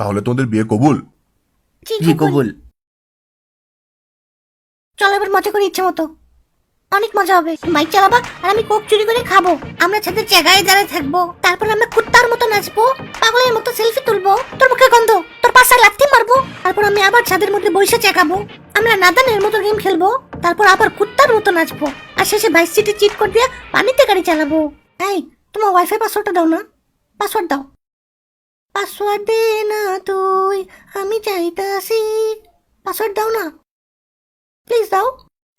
তাহলে তোমাদের বিয়ে কবুল? জি কবুল। চলো এবার মজা করে ইচ্ছে মতো। অনেক মজা হবে। বাইক চালাবা আর আমি কোক চুরি করে খাব। আমরা ছাদের জায়গায় দাঁড়ায় থাকব। তারপর আমরা কুত্তার মতো নাচবো। পাগলের মতো সেলফি তুলবো। তোর মুখে গন্ধ। তোর পাশে লাথি মারবো। তারপর আমি আবার ছাদের মধ্যে বসে চেকাবো। আমরা নাদানের মতো গেম খেলব। তারপর আবার কুত্তার মতো নাচবো। আর শেষে বাইক সিটে চিট করে দিয়ে পানিতে গাড়ি চালাবো। এই তোমার ওয়াইফাই পাসওয়ার্ডটা দাও না। পাসওয়ার্ড দাও। পাসওয়ার্ড দে না তুই আমি চাইতাছি। পাসওয়ার্ড দাও না। প্লিজ দাও।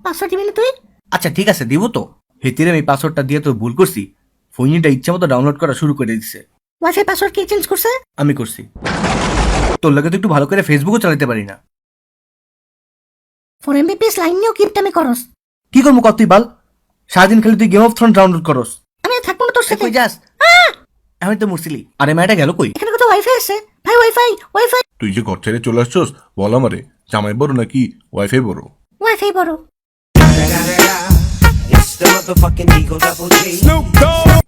পাসওয়ার্ড দিবি না তুই? আচ্ছা ঠিক আছে দিব তো। হেতিরে আমি পাসওয়ার্ডটা দিয়ে তো ভুল করছি। ফোনটা ইচ্ছা মতো ডাউনলোড করা শুরু করে দিচ্ছে ওয়াইফাই পাসওয়ার্ড কে চেঞ্জ করছে? আমি করছি। তোর লাগে তো একটু ভালো করে ফেসবুকও চালাতে পারি না। ফোর এমবিপিএস লাইন নিয়েও কিপটামি করস। কি করব কত তুই বাল? সারাদিন খালি তুই গেম অফ থ্রোন ডাউনলোড করস। আমি থাকব না তোর সাথে কই যাস? আমি তো মুরসিলি আরে মেয়েটা গেল কই? এখানে কোথাও ওয়াইফাই আছে। ভাই ওয়াইফাই ওয়াইফাই তুই যে ঘর ছেড়ে চলে আসছস বল আমারে জামাই বড় নাকি ওয়াইফাই বড়? ওয়াইফাই বড়.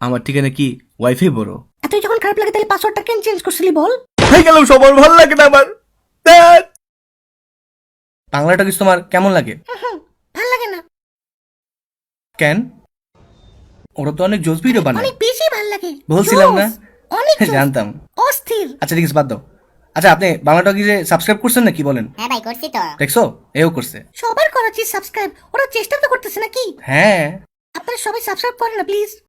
আমার ঠিকানা কি ওয়াইফাই বড়? এতই যখন খারাপ লাগে তাহলে পাসওয়ার্ডটা কেন চেঞ্জ করছিলি বল? হয়ে গেল সবার ভালো লাগে না আমার। বাংলাটা কিছু তোমার কেমন লাগে? ভালো লাগে না। কেন? ওরা তো অনেক জোস ভিডিও বানায়। অনেক বেশি ভালো লাগে। বলছিলাম না? অনেক জানতাম। অস্থির! আচ্ছা ঠিক আছে বাদ দাও। আচ্ছা আপনি বাংলা টকি যে সাবস্ক্রাইব করছেন নাকি বলেন? হ্যাঁ ভাই করছি তো। দেখছ? এও করছে। সবার করা উচিত সাবস্ক্রাইব ওরা চেষ্টা তো করতেছে নাকি? হ্যাঁ। আপনারা সবাই সাবস্ক্রাইব করেন না প্লিজ